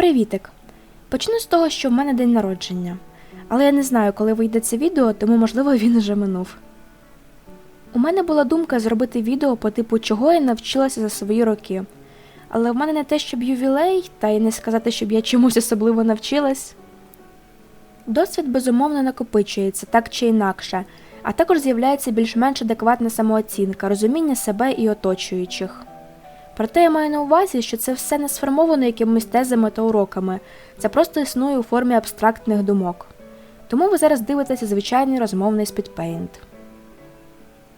Привітик! Почну з того, що в мене день народження. Але я не знаю, коли вийде це відео, тому можливо він уже минув. У мене була думка зробити відео по типу чого я навчилася за свої роки. Але в мене не те, щоб ювілей, та й не сказати, щоб я чомусь особливо навчилась. Досвід безумовно накопичується так чи інакше, а також з'являється більш-менш адекватна самооцінка, розуміння себе і оточуючих. Проте я маю на увазі, що це все не сформовано якимись тезами та уроками, це просто існує у формі абстрактних думок. Тому ви зараз дивитеся звичайний розмовний спідпейнт.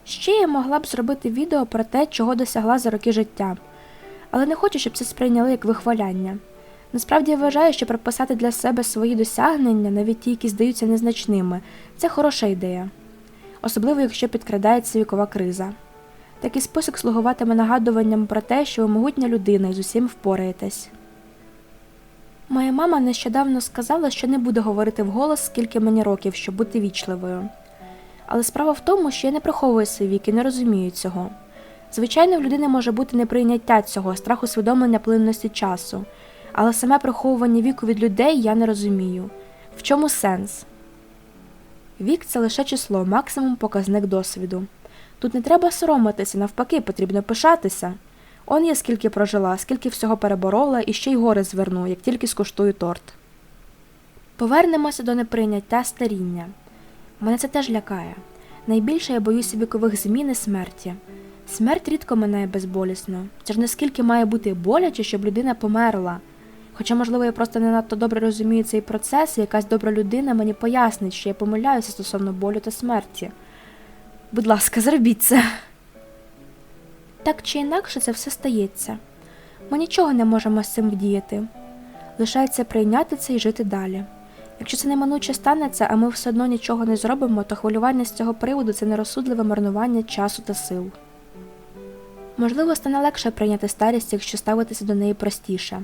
Ще я могла б зробити відео про те, чого досягла за роки життя, але не хочу, щоб це сприйняли як вихваляння. Насправді я вважаю, що прописати для себе свої досягнення, навіть ті, які здаються незначними, це хороша ідея, особливо якщо підкрадається вікова криза. Такий список слугуватиме нагадуванням про те, що ви могутня людина і з усім впораєтесь. Моя мама нещодавно сказала, що не буде говорити вголос, скільки мені років, щоб бути вічливою. Але справа в тому, що я не приховую свій вік і не розумію цього. Звичайно, в людини може бути неприйняття цього, страх усвідомлення плинності часу, але саме приховування віку від людей я не розумію. В чому сенс? Вік це лише число, максимум показник досвіду. Тут не треба соромитися, навпаки, потрібно пишатися. Он я скільки прожила, скільки всього переборола і ще й гори зверну, як тільки скуштую торт. Повернемося до неприйняття старіння. Мене це теж лякає. Найбільше я боюся вікових змін і смерті. Смерть рідко минає безболісно. Це ж наскільки має бути боляче, щоб людина померла. Хоча, можливо, я просто не надто добре розумію цей процес, і якась добра людина мені пояснить, що я помиляюся стосовно болю та смерті. Будь ласка, зробіть це. Так чи інакше це все стається. Ми нічого не можемо з цим вдіяти. Лишається прийняти це і жити далі. Якщо це неминуче станеться, а ми все одно нічого не зробимо, то хвилювання з цього приводу це нерозсудливе марнування часу та сил. Можливо, стане легше прийняти старість, якщо ставитися до неї простіше.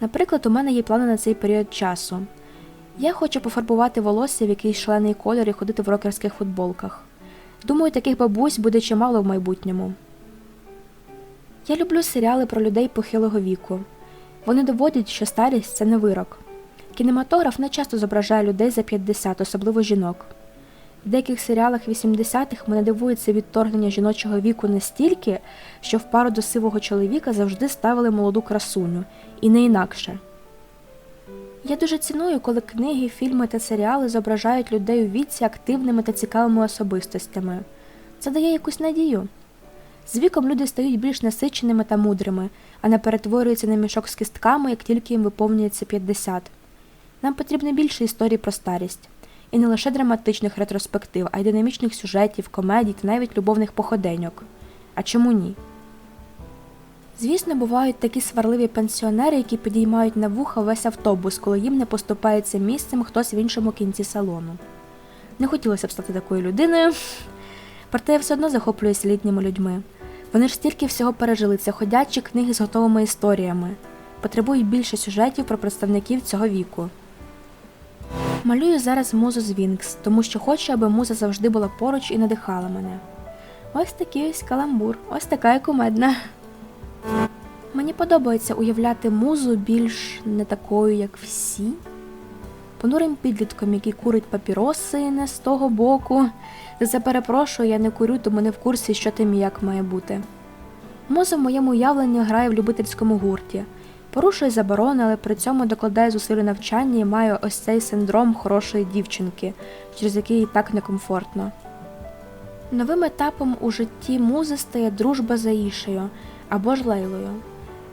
Наприклад, у мене є плани на цей період часу. Я хочу пофарбувати волосся в якийсь шалений кольор і ходити в рокерських футболках. Думаю, таких бабусь буде чимало в майбутньому. Я люблю серіали про людей похилого віку. Вони доводять, що старість це не вирок. Кінематограф не часто зображає людей за 50, особливо жінок. В деяких серіалах 80-х мене дивує це відторгнення жіночого віку настільки, що в пару до сивого чоловіка завжди ставили молоду красуню, і не інакше. Я дуже ціную, коли книги, фільми та серіали зображають людей у віці активними та цікавими особистостями. Це дає якусь надію. З віком люди стають більш насиченими та мудрими, а не перетворюються на мішок з кістками, як тільки їм виповнюється 50. Нам потрібно більше історій про старість. І не лише драматичних ретроспектив, а й динамічних сюжетів, комедій та навіть любовних походеньок. А чому ні? Звісно, бувають такі сварливі пенсіонери, які підіймають на вуха весь автобус, коли їм не поступається місцем хтось в іншому кінці салону. Не хотілося б стати такою людиною, проте я все одно захоплююся літніми людьми. Вони ж стільки всього пережили, це ходячі книги з готовими історіями, потребують більше сюжетів про представників цього віку. Малюю зараз музу з Вінкс, тому що хочу, аби муза завжди була поруч і надихала мене. Ось такий ось каламбур, ось така я кумедна. Мені подобається уявляти музу більш не такою, як всі. Понурим підлітком, який курить папіроси не з того боку. За перепрошую, я не курю, тому не в курсі, що тим і як має бути. Муза в моєму уявленні грає в любительському гурті. Порушує заборони, але при цьому докладає зусиль у навчанні і має ось цей синдром хорошої дівчинки, через який їй так некомфортно. Новим етапом у житті музи стає дружба з Аїшею або ж Лейлою.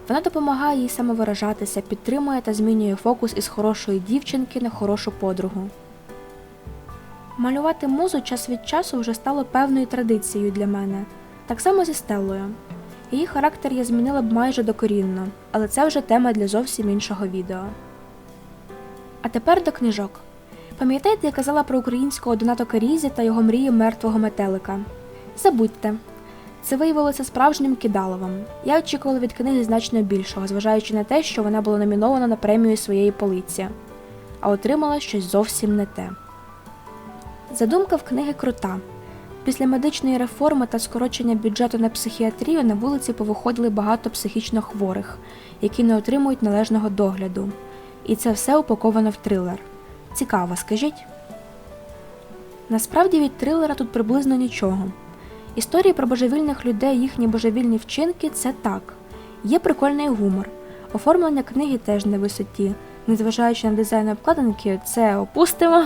Вона допомагає їй самовиражатися, підтримує та змінює фокус із хорошої дівчинки на хорошу подругу. Малювати музу час від часу вже стало певною традицією для мене, так само зі Стеллою. Її характер я змінила б майже докорінно, але це вже тема для зовсім іншого відео. А тепер до книжок. Пам'ятаєте, я казала про українського Донато Карізі та його мрії мертвого метелика? Забудьте. Це виявилося справжнім кидаловом. Я очікувала від книги значно більшого, зважаючи на те, що вона була номінована на премію своєї полиці, а отримала щось зовсім не те. Задумка в книги крута. Після медичної реформи та скорочення бюджету на психіатрію на вулиці повиходили багато психічно хворих, які не отримують належного догляду. І це все упаковано в трилер. Цікаво, скажіть? Насправді від трилера тут приблизно нічого. Історії про божевільних людей, їхні божевільні вчинки це так. Є прикольний гумор. Оформлення книги теж на висоті. Незважаючи на дизайн обкладинки, це опустимо.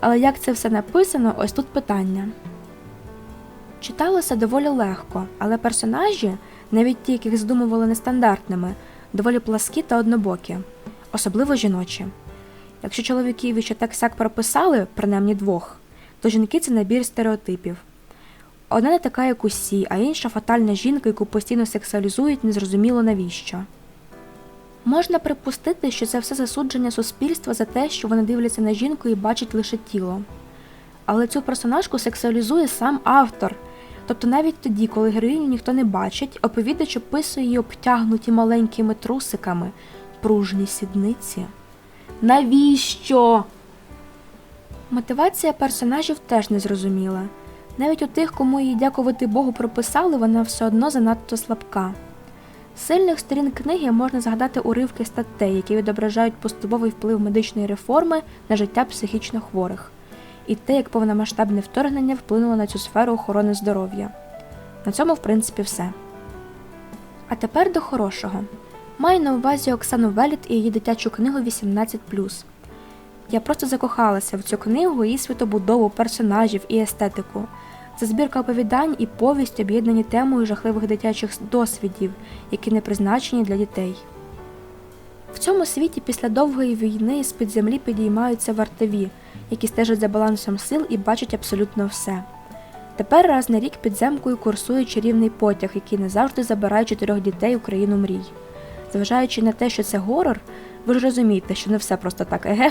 Але як це все написано, ось тут питання. Читалося доволі легко, але персонажі, навіть ті, яких здумували нестандартними, доволі пласкі та однобокі, особливо жіночі. Якщо чоловіків ще так сяк прописали, принаймні двох, то жінки це набір стереотипів. Одна не така, як усі, а інша фатальна жінка, яку постійно сексуалізують, незрозуміло навіщо. Можна припустити, що це все засудження суспільства за те, що вони дивляться на жінку і бачать лише тіло. Але цю персонажку сексуалізує сам автор. Тобто навіть тоді, коли героїню ніхто не бачить, оповідач описує її обтягнуті маленькими трусиками, пружні сідниці. Навіщо? Мотивація персонажів теж незрозуміла. Навіть у тих, кому її дякувати Богу прописали, вона все одно занадто слабка. З сильних сторін книги можна згадати уривки статей, які відображають поступовий вплив медичної реформи на життя психічно хворих, і те, як повномасштабне вторгнення вплинуло на цю сферу охорони здоров'я. На цьому, в принципі, все. А тепер до хорошого. Маю на увазі Оксану Веліт і її дитячу книгу 18. Я просто закохалася в цю книгу і світобудову персонажів і естетику. Це збірка оповідань і повість, об'єднані темою жахливих дитячих досвідів, які не призначені для дітей. В цьому світі після довгої війни з під землі підіймаються вартові, які стежать за балансом сил і бачать абсолютно все. Тепер раз на рік підземкою курсує чарівний потяг, який назавжди забирає чотирьох дітей у країну мрій. Зважаючи на те, що це горор, ви ж розумієте, що не все просто так, еге?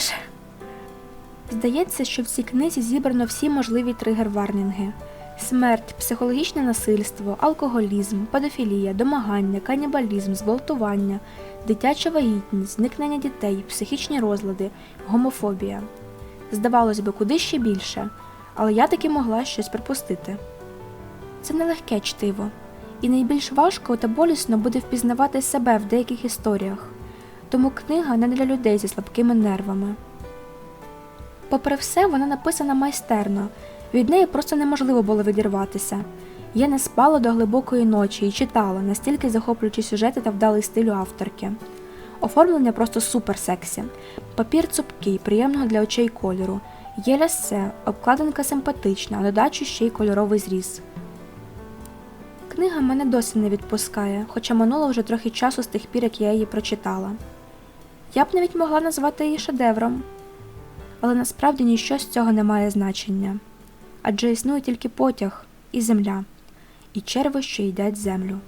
Здається, що в цій книзі зібрано всі можливі тригер-варнінги. Смерть, психологічне насильство, алкоголізм, педофілія, домагання, канібалізм, зґвалтування, дитяча вагітність, зникнення дітей, психічні розлади, гомофобія. Здавалось би, куди ще більше, але я таки могла щось припустити. Це нелегке чтиво, і найбільш важко та болісно буде впізнавати себе в деяких історіях, тому книга не для людей зі слабкими нервами. Попри все, вона написана майстерно, від неї просто неможливо було відірватися. Я не спала до глибокої ночі і читала, настільки захоплюючи сюжети та вдалий стилю авторки. Оформлення просто супер сексі. Папір цупкий, приємного для очей кольору. Є лясце, обкладинка симпатична, а додачу ще й кольоровий зріз. Книга мене досі не відпускає, хоча минуло вже трохи часу з тих пір, як я її прочитала. Я б навіть могла назвати її шедевром. Але насправді ніщо з цього не має значення адже існує тільки потяг і земля, і черви, що їдять землю.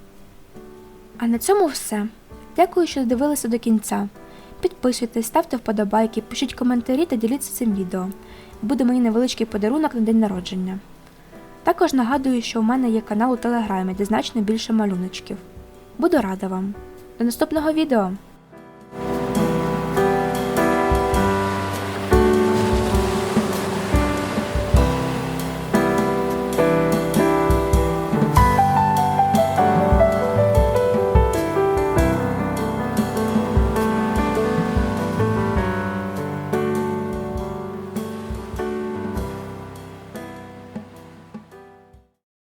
А на цьому все. Дякую, що дивилися до кінця. Підписуйтесь, ставте вподобайки, пишіть коментарі та діліться цим відео. Буде мені невеличкий подарунок на день народження. Також нагадую, що у мене є канал у телеграмі, де значно більше малюночків. Буду рада вам. До наступного відео!